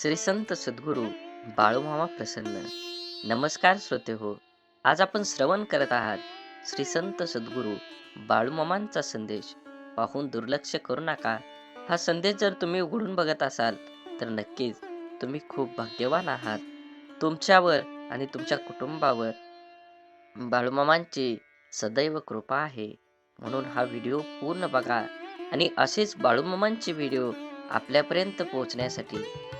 श्री संत सद्गुरू बाळूमामा प्रसन्न. नमस्कार श्रोते हो आज आपण श्रवण करत आहात श्री संत सद्गुरू बाळूमामांचा संदेश. पाहून दुर्लक्ष करू नका. हा संदेश जर तुम्ही उघडून बघत असाल तर नक्कीच तुम्ही खूप भाग्यवान आहात. तुमच्यावर आणि तुमच्या कुटुंबावर बाळूमामांची सदैव कृपा आहे. म्हणून हा व्हिडिओ पूर्ण बघा आणि असेच बाळूमामांचे व्हिडिओ आपल्यापर्यंत पोहोचण्यासाठी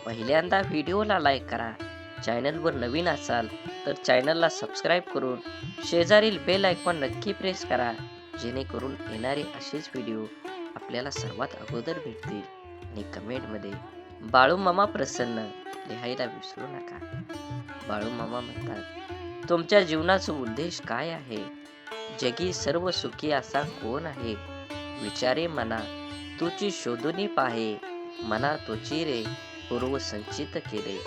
पहिल्यांदा व्हिडिओला लाईक करा. चॅनलवर नवीन असाल तर चॅनलला सबस्क्राईब करून शेजारील बेल आयकॉन नक्की प्रेस करा जेणेकरून येणारे असेच व्हिडिओ आपल्याला सर्वात अगोदर भेटतील. आणि कमेंटमध्ये बाळूमामा प्रसन्न लिहायला विसरू नका. बाळूमामा म्हणतात तुमच्या जीवनाचा उद्देश काय आहे? जगी सर्व सुखी असा कोण आहे? विचारे मना तुची शोधुनी पाहे. मना तुची रे पूर्व संचित केले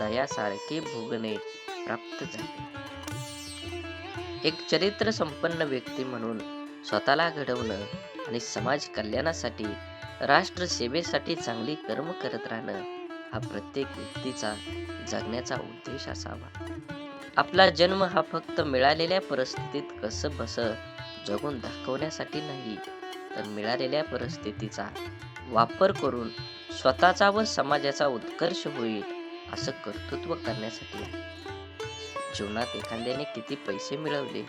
तयासारखे भोगणे प्राप्त झाले. एक चरित्र संपन्न व्यक्ती म्हणून स्वतःला घडवणं आणि समाज कल्याणासाठी राष्ट्र सेवेसाठी चांगली कर्म करत राहणं हा प्रत्येक व्यक्तीचा जगण्याचा उद्देश असावा. आपला जन्म हा फक्त मिळालेल्या परिस्थितीत कसं बस जगून दाखवण्यासाठी नाही तर मिळालेल्या परिस्थितीचा वापर करून स्वतःचा व समाजाचा उत्कर्ष होईल असं कर्तृत्व करण्यासाठी आहे. जीवनात एखाद्याने किती पैसे मिळवले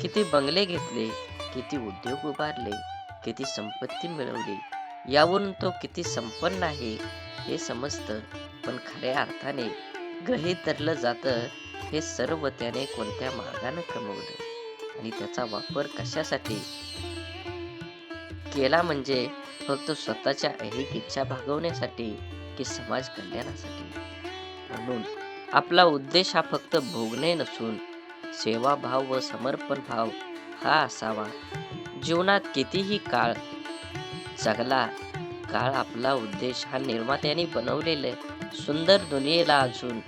किती बंगले घेतले किती उद्योग उभारले किती संपत्ती मिळवली यावरून तो किती संपन्न आहे हे समजतं पण खऱ्या अर्थाने गृहीत धरलं जातं हे सर्व त्याने कोणत्या मार्गाने कमवलं आणि त्याचा वापर कशासाठी केला म्हणजे फक्त स्वतःच्या ऐहिक इच्छा भागवण्यासाठी की समाज कल्याणासाठी? म्हणून आपला उद्देश हा फक्त भोगणे नसून सेवाभाव व समर्पण भाव हा असावा. जीवनात कितीही काळ जगला काळ आपला उद्देश हा निर्मात्याने बनवलेले सुंदर दुनियेला अजून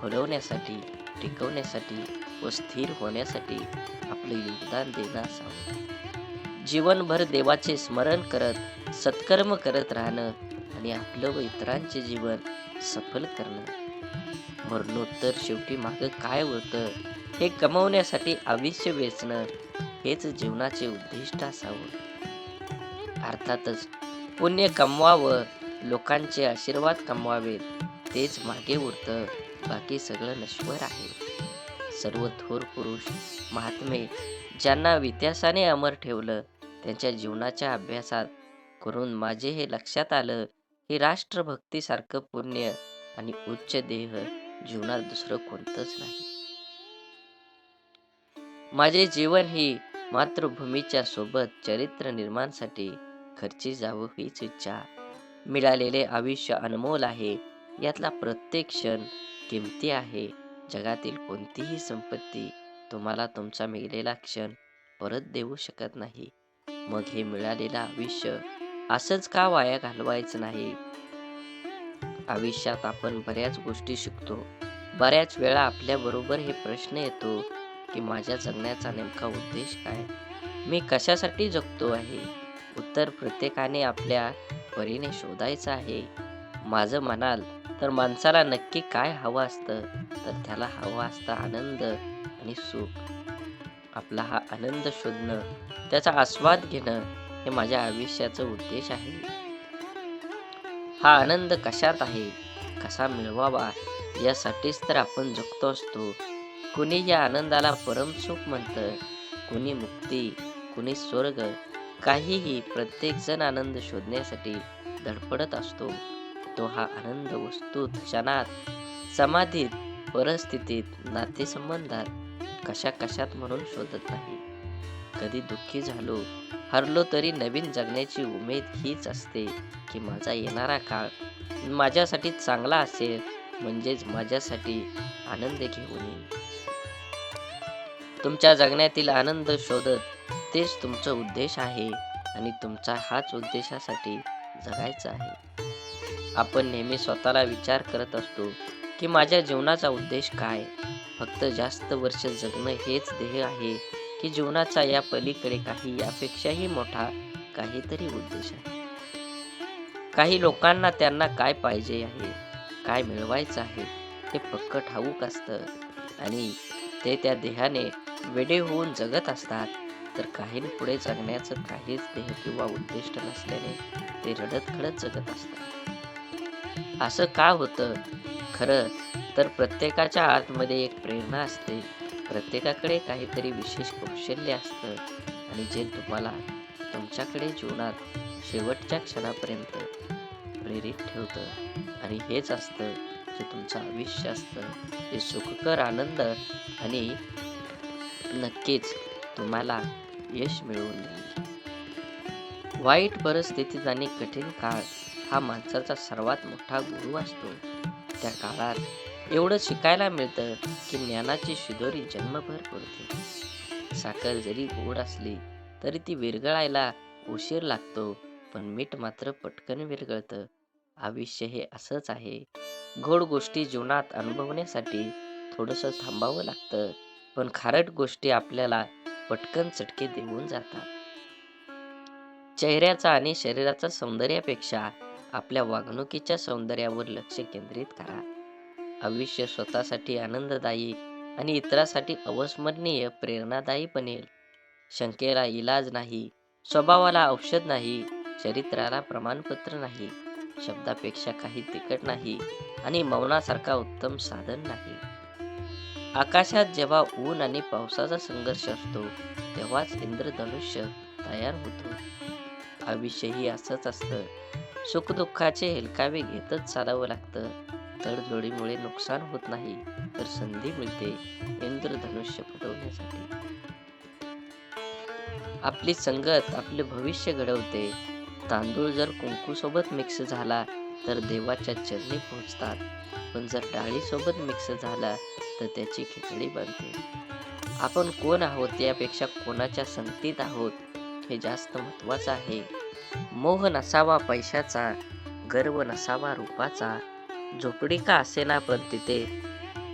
फुलवण्यासाठी टिकवण्यासाठी व स्थिर होण्यासाठी आपले योगदान देणं असावं. जीवनभर देवाचे स्मरण करत सत्कर्म करत राहणं आणि आपलं व इतरांचे जीवन सफल करणं. मरणोत्तर शेवटी मागं काय होतं हे कमवण्यासाठी आयुष्य वेचणं हेच जीवनाचे उद्दिष्ट असावं. अर्थातच पुण्य कमवावं लोकांचे आशीर्वाद कमवावेत तेच मागे उरतं. बाकी सगळं नश्वर आहे. सर्व थोर पुरुष महात्मे ज्यांना इतिहासाने अमर ठेवलं त्यांच्या जीवनाच्या अभ्यासात करून माझे हे लक्षात आलं की राष्ट्रभक्तीसारखं पुण्य आणि उच्च देह जीवनात दुसरं कोणतंच नाही. माझे जीवन ही मातृभूमीच्या सोबत चरित्र निर्माणसाठी खर्ची जावं हीच इच्छा. मिळालेले आयुष्य अनमोल आहे यातला प्रत्येक क्षण किमती आहे. जगातील कोणतीही संपत्ती तुम्हाला तुमचा मिळालेला क्षण परत देऊ शकत नाही. मग हे मिळालेलं आयुष्य असंच का वाया घालवायचं नाही? आयुष्यात आपण बऱ्याच गोष्टी शिकतो. बऱ्याच वेळा आपल्या बरोबर हे प्रश्न येतो की माझ्या जगण्याचा नेमका उद्देश काय? मी कशासाठी जगतो आहे? उत्तर प्रत्येकाने आपल्या परीने शोधायचं आहे. माझं म्हणाल तर माणसाला नक्की काय हवं असतं? तर त्याला हवं असतं आनंद आणि सुख. आपला हा आनंद शोधणं त्याचा आस्वाद घेणं हे माझ्या आयुष्याचं उद्देश आहे. हा आनंद कशात आहे? कसा मिळवावा? यासाठीच तर आपण जगतो असतो. कुणी या आनंदाला परमसुख म्हणतं कुणी मुक्ती कुणी स्वर्ग काहीही प्रत्येक जण आनंद शोधण्यासाठी धडपडत असतो. तो हा आनंद वस्तूत क्षणात समाधीत परिस्थितीत नातेसंबंधात कशा कशात म्हणून शोधत नाही. कधी दुःखी झालो हरलो तरी नवीन जगण्याची उमेद हीच असते की माझा येणारा काळ माझ्यासाठी चांगला असेल म्हणजेच माझ्यासाठी आनंद घेऊन येईल तुमच्या जगण्यातील आनंद शोधत तेच तुमचा उद्देश आहे आणि तुमचा हाच उद्देशासाठी जगायचा आहे. आपण नेहमी स्वतःला विचार करत असतो की माझ्या जीवनाचा उद्देश काय? फक्त जास्त वर्ष जगणं हेच ध्येय आहे की जीवनाचा या पलीकडे काही यापेक्षाही मोठा काहीतरी उद्देश आहे. काही लोकांना त्यांना काय पाहिजे आहे काय मिळवायचं आहे हे पक्क ठाऊक असतं आणि ते त्या देहाने वेडे होऊन जगत असतात तर काहींपुढे जगण्याचं काहीच देह किंवा उद्दिष्ट नसल्याने ते रडत खडत जगत असतात. असं का होतं? खरं तर प्रत्येकाच्या आतमध्ये एक प्रेरणा असते. प्रत्येकाकडे काहीतरी विशेष कौशल्य असतं आणि जे तुम्हाला तुमच्याकडे जीवनात शेवटच्या क्षणापर्यंत प्रेरित ठेवतं. आणि हेच असतं जे तुमचं आयुष्य असतं. जे सुखकर आनंद आणि नक्कीच तुम्हाला यश मिळवून देईल. वाईट परिस्थितीत आणि कठीण काळ हा माणसाचा सर्वात मोठा गुरु असतो. त्या काळात एवढं शिकायला मिळतं की ज्ञानाची शिदोरी जन्मभर पडते साखर जरी गोड असली तरी ती विरघळायला उशीर लागतो पण मीठ मात्र पटकन विरघळतं. आयुष्य हे असंच आहे. गोड गोष्टी जीवनात अनुभवण्यासाठी थोडंसं थांबावं लागतं पण खारट गोष्टी आपल्याला पटकन चटके देऊन जातात. चेहऱ्याचा आणि शरीराचा सौंदर्यापेक्षा आपल्या वागणुकीच्या सौंदर्यावर लक्ष केंद्रित करा. आयुष्य स्वतःसाठी आनंददायी आणि इतरांसाठी अविस्मरणीय प्रेरणादायी बनेल. शंकेला इलाज नाही स्वभावाला औषध नाही चरित्राला प्रमाणपत्र नाही शब्दापेक्षा काही तिकट नाही आणि मौनासारखा उत्तम साधन नाही. आकाशात जेव्हा ऊन आणि पावसाचा संघर्ष असतो तेव्हाच इंद्रधनुष्य तयार होतो. आयुष्यही असंच असतं. सुखदुःखाचे हेलकावे घेतच चालावं लागतं. तडजोडीमुळे नुकसान होत नाही तर संधी मिळते इंद्रधनुष्य फुटवण्यासाठी आपली संगत आपले भविष्य घडवते. तांदूळ जर कुंकू सोबत मिक्स झाला तर देवाच्या चरणी पोहोचतात. पण जर डाळी सोबत मिक्स झाला तर त्याची खिचडी बनते. आपण कोण आहोत यापेक्षा कोणाच्या संगतीत आहोत हे जास्त महत्वाचं आहे. मोह नसावा पैशाचा गर्व नसावा रूपाचा. झोपडी का असेना पण तिथे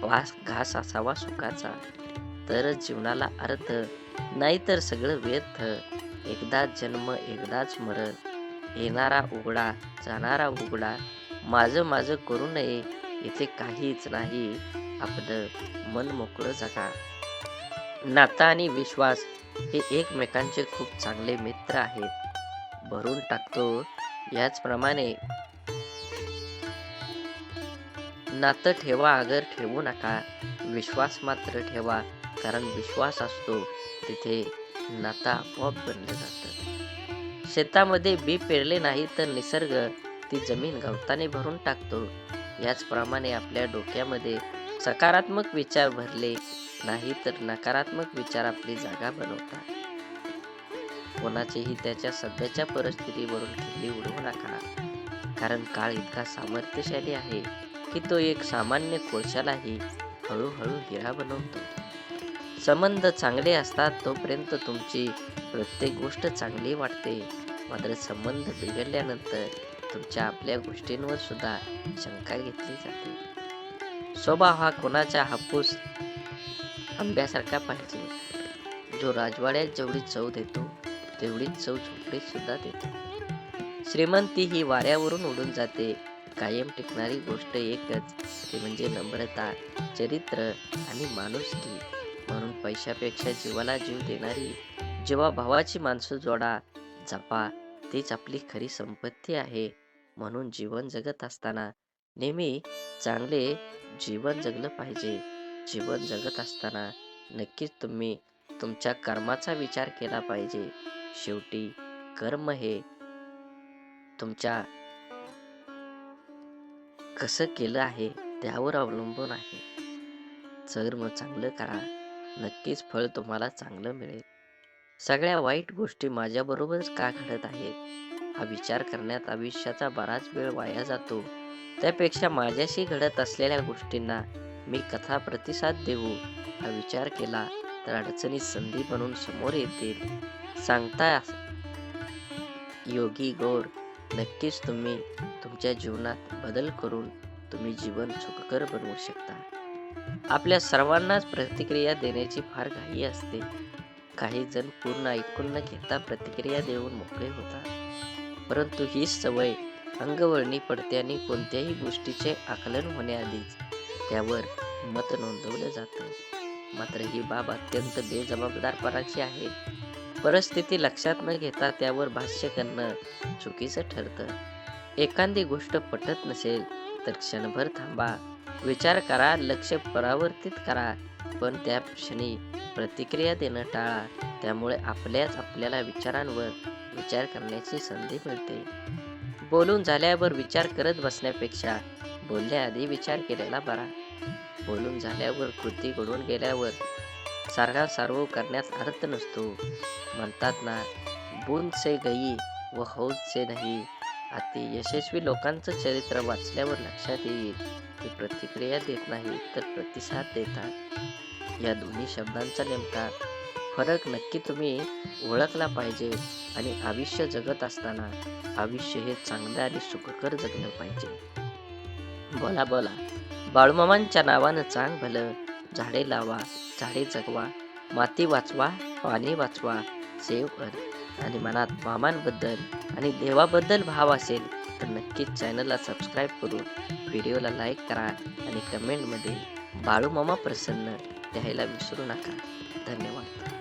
वास घास असावा सुखाचा. तरच जीवनाला अर्थ नाहीतर सगळं व्यर्थ. एकदाच जन्म एकदाच मरण. येणारा उघडा जाणारा उघडा. माझं माझं करू नये. इथे काहीच नाही. आपलं मन मोकळं जगा. नाता आणि विश्वास हे एकमेकांचे खूप चांगले मित्र आहेत. भरून टाकतो. याचप्रमाणे नातं ठेवा अगर ठेवू नका. विश्वास मात्र ठेवा कारण विश्वास असतो तिथे नातं आपोआप बनलं जातं शेतामध्ये बी पेरले नाही तर निसर्ग ती जमीन गवताने भरून टाकतो. याचप्रमाणे आपल्या डोक्यामध्ये सकारात्मक विचार भरले नाही तर नकारात्मक विचार आपली जागा बनवतात. कोणाचेही त्याच्या सध्याच्या परिस्थितीवरून खिल्ली उडवू नका कारण काळ इतका सामर्थ्यशाली आहे. की तो एक सामान्य कोळशालाही हळूहळू हिरा बनवतो. संबंध चांगले असतात तोपर्यंत तुमची प्रत्येक गोष्ट चांगली वाटते. मात्र संबंध बिघडल्यानंतर तुमच्या आपल्या गोष्टींवर सुद्धा शंका घेतली जाते. स्वभाव हा कोणाचा हापूस आंब्यासारखा पाहिजे. जो राजवाड्यात जेवढी चव देतो तेवढीच चव झोपडीत सुद्धा देतो. श्रीमंती ही वाऱ्यावरून उडून जाते. कायम टिकणारी गोष्ट एकच ती म्हणजे नम्रता चरित्र आणि माणुसकी. म्हणून पैशापेक्षा जीवाला जीव देणारी जेव्हा भावाची माणसं जोडा जपा तीच आपली खरी संपत्ती आहे. म्हणून जीवन जगत असताना नेहमी चांगले जीवन जगलं पाहिजे. जीवन जगत असताना नक्कीच तुम्ही तुमच्या कर्माचा विचार केला पाहिजे. शेवटी कर्म हे तुमच्या कसं केलं आहे त्यावर अवलंबून आहे. कर्म चांगलं करा. नक्कीच फळ तुम्हाला चांगलं मिळेल. सगळ्या वाईट गोष्टी माझ्याबरोबरच का घडत आहेत? हा विचार करण्यात आयुष्याचा बराच वेळ वाया जातो. त्यापेक्षा माझ्याशी घडत असलेल्या गोष्टींना मी कथा प्रतिसाद देऊ. हा विचार केला तर अडचणी संधी बनून समोर येतील. सांगता योगी गौर नक्कीच तुम्ही तुमच्या जीवनात बदल करून तुम्ही जीवन सुखकर बनवू शकता. आपल्या सर्वांनाच प्रतिक्रिया देण्याची फार घाई असते. काही जण पूर्ण ऐकून न घेता प्रतिक्रिया देऊन मोकळे होतात. परंतु ही सवय अंगवळणी पडते आणि कोणत्याही गोष्टीचे आकलन होण्याआधीच त्यावर मत नोंदवलं जातं. मात्र ही बाब अत्यंत बेजबाबदारपणाची आहे. परिस्थिती लक्षात न घेता त्यावर भाष्य करणं चुकीचं ठरतं. एखादी गोष्ट पटत नसेल तर क्षणभर थांबा. विचार करा लक्ष परावर्तित करा पण त्या क्षणी प्रतिक्रिया देणं टाळा. त्यामुळे आपल्याच आपल्याला विचारांवर विचार करण्याची संधी मिळते. बोलून झाल्यावर विचार करत बसण्यापेक्षा बोलण्याआधी विचार केलेला बरा. बोलून झाल्यावर कृती घडून गेल्यावर सारखा सर्व करण्यात अर्थ नसतो. म्हणतात ना बूंद से गई व हौद से नाही. अति यशस्वी लोकांचं चरित्र वाचल्यावर लक्षात येईल की प्रतिक्रिया देत नाही तर प्रतिसाद देतात. या दोन्ही शब्दांचा नेमका फरक नक्की तुम्ही ओळखला पाहिजे आणि आयुष्य जगत असताना आयुष्य हे चांगलं आणि सुखकर जगलं पाहिजे. बोला बोला. बाळूमामांच्या नावानं चांग भलं झाडे लावा. झाडे जगवा माती वाचवा पाणी वाचवा सेव कर. आणि मनात मामांबद्दल आणि देवाबद्दल भाव असेल तर नक्कीच चॅनलला सबस्क्राईब करून व्हिडिओला लाईक करा आणि कमेंटमध्ये बाळूमामा प्रसन्न लिहायला विसरू नका. धन्यवाद.